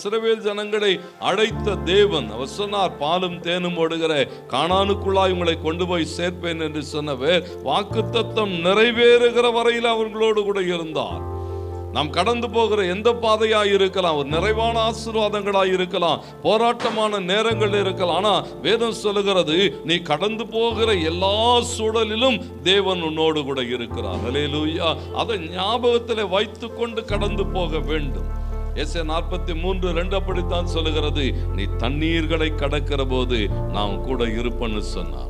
இஸ்ரவேல் ஜனங்களை அழைத்த தேவன் அவர் சொன்னார் பாலும் தேனும் ஓடுகிற காணானுக்குள்ளாய் உங்களை கொண்டு போய் சேர்ப்பேன் என்று சொன்னவர் வாக்குத்தத்தம் நிறைவேறுகிற வரையில் அவர்களோடு கூட இருந்தார். நாம் கடந்து போகிற எந்த பாதையா இருக்கலாம் ஒரு நிறைவான ஆசீர்வாதங்களாய் இருக்கலாம் போராட்டமான நேரங்கள் இருக்கலாம் ஆனா வேதம் சொல்லுகிறது நீ கடந்து போகிற எல்லா சூழலிலும் தேவன் உன்னோடு கூட இருக்கிறார். அல்லேலூயா அதை ஞாபகத்தில் வைத்துக்கொண்டு கடந்து போக வேண்டும். எஸ்ஏ நாற்பத்தி மூன்று ரெண்டு அப்படித்தான் சொல்லுகிறது. நீ தண்ணீர்களை கடக்கிற போது நாம் கூட இருப்பேன்னு சொன்னார்.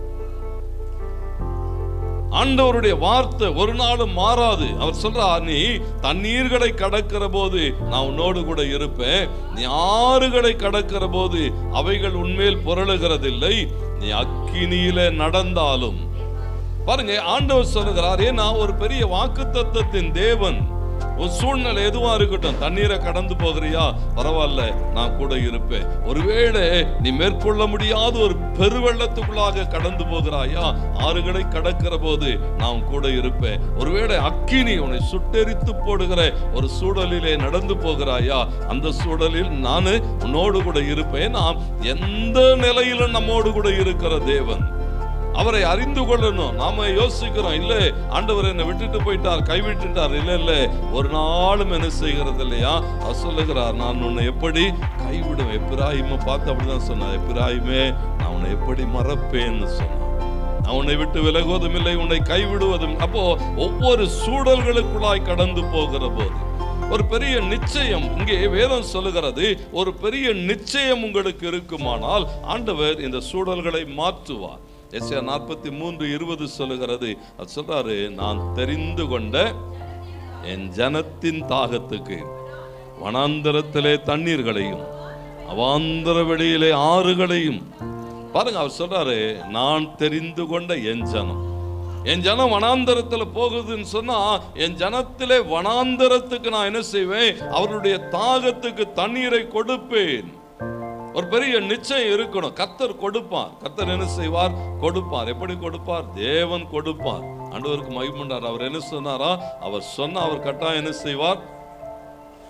ஆண்டவருடைய வார்த்தை ஒரு நாளும் மாறாது. அவர் சொல்றார் நீ தண்ணீர்களை கடக்கிற போது நான் உன்னோடு கூட இருப்பேன். நீ ஆறுகளை கடக்கிற போது அவைகள் உண்மையில் புரளுகிறதில்லை. நீ அக்கினியில நடந்தாலும். பாருங்க ஆண்டவர் சொல்லுகிறார் ஏன்னா ஒரு பெரிய வாக்குத்தத்தத்தின் தேவன் ஒரு சூழ்நிலை எதுவா இருக்கட்டும் தண்ணீரை கடந்து போகிறியா? பரவாயில்ல நான் கூட இருப்பேன். ஒருவேளை நீ மேற்கொள்ள முடியாத ஒரு பெருவெள்ளத்துக்குள்ளாக கடந்து போகிறாயா? ஆறுகளை கடக்கிற போது நான் கூட இருப்பேன். ஒருவேளை அக்கினி உன்னை சுட்டெரித்து போடுகிற ஒரு சூழலிலே நடந்து போகிறாயா? அந்த சூழலில் நான் உன்னோடு கூட இருப்பேன். நாம் எந்த நிலையிலும் நம்மோடு கூட இருக்கிற தேவன். அவரை அறிந்து கொள்ளணும். நாம யோசிக்கிறோம் இல்ல ஆண்டவர் என்னை விட்டுட்டு போயிட்டார் கைவிட்டுட்டார். இல்ல இல்ல ஒரு நாளும் என்ன செய்கிறது இல்லையா? அவர் சொல்லுகிறார் நான் உன்னை எப்படி கைவிடுவேன்? எப்பிராயுமே பார்த்து அப்படிதான் சொன்னார். எப்பிராயுமே நான் உன்னை எப்படி மறப்பேன்னு சொன்னான் அவனை விட்டு விலகுவதும் இல்லை உன்னை கைவிடுவதும் அப்போ ஒவ்வொரு சூழல்களுக்குள்ளாய் கடந்து போகிற போது ஒரு பெரிய நிச்சயம் இங்கே வேதம் சொல்லுகிறது ஒரு பெரிய நிச்சயம் உங்களுக்கு இருக்குமானால் ஆண்டவர் இந்த சூழல்களை மாற்றுவார். எஸ்ஐயா நாற்பத்தி மூன்று இருபது சொல்லுகிறது. அது சொல்றாரு நான் தெரிந்து கொண்ட என் ஜனத்தின் தாகத்துக்கு வனாந்தரத்திலே தண்ணீர்களையும் அவாந்தர வெளியிலே ஆறுகளையும். பாருங்க அவர் சொல்றாரு நான் தெரிந்து கொண்ட என் ஜனம். என் ஜனம் வனாந்தரத்தில் போகுதுன்னு சொன்னா என் ஜனத்திலே வனாந்தரத்துக்கு நான் என்ன செய்வேன்? அவருடைய தாகத்துக்கு தண்ணீரை கொடுப்பேன். ஒரு பெரிய நிச்சயம் இருக்கணும். கத்தர் கொடுப்பார். கத்தர் என்ன செய்வார்? கொடுப்பார். எப்படி கொடுப்பார்? தேவன் கொடுப்பார். அண்டவருக்கு மகிமண்டார் அவர் என்ன சொன்னாரா? அவர் சொன்ன அவர் கட்டாயம் என்ன செய்வார்?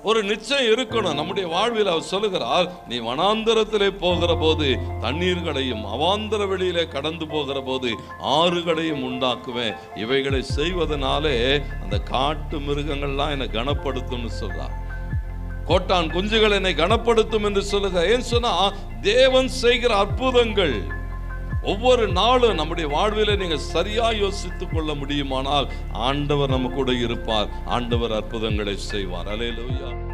ஒரு நிச்சயம் இருக்கணும். நம்முடைய வாழ்வில் அவர் சொல்லுகிறார் நீ வனாந்தரத்திலே போகிற போது தண்ணீர்களையும் அவாந்தர வெளியிலே கடந்து போகிற போது ஆறுகளையும் உண்டாக்குவேன். இவைகளை செய்வதனாலே அந்த காட்டு மிருகங்கள்லாம் என்னை கனப்படுத்தும்னு சொல்றார். கோட்டான் குஞ்சுகள் என்னை கனப்படுத்தும் என்று சொல்லுக. ஏன் சொன்னா தேவன் செய்கிற அற்புதங்கள். ஒவ்வொரு நாளும் நம்முடைய வாழ்வில நீங்க சரியா யோசித்துக் கொள்ள முடியுமானால் ஆண்டவர் நம்ம கூட இருப்பார். ஆண்டவர் அற்புதங்களை செய்வார். அலையிலோயா